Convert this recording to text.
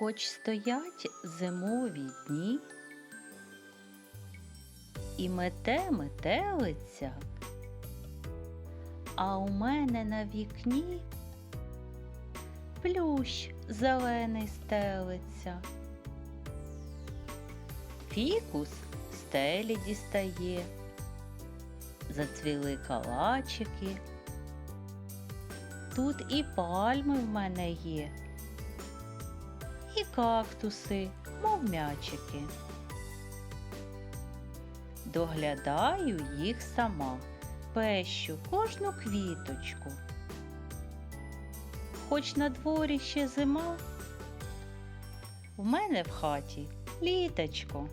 Хоч стоять зимові дні, і мете метелиця, а у мене на вікні плющ зелений стелиться. Фікус стелі дістає, зацвіли калачики. Тут і пальми в мене є, кактуси, мов м'ячики. Доглядаю їх сама, пещу кожну квіточку. Хоч на дворі ще зима, в мене в хаті літочко.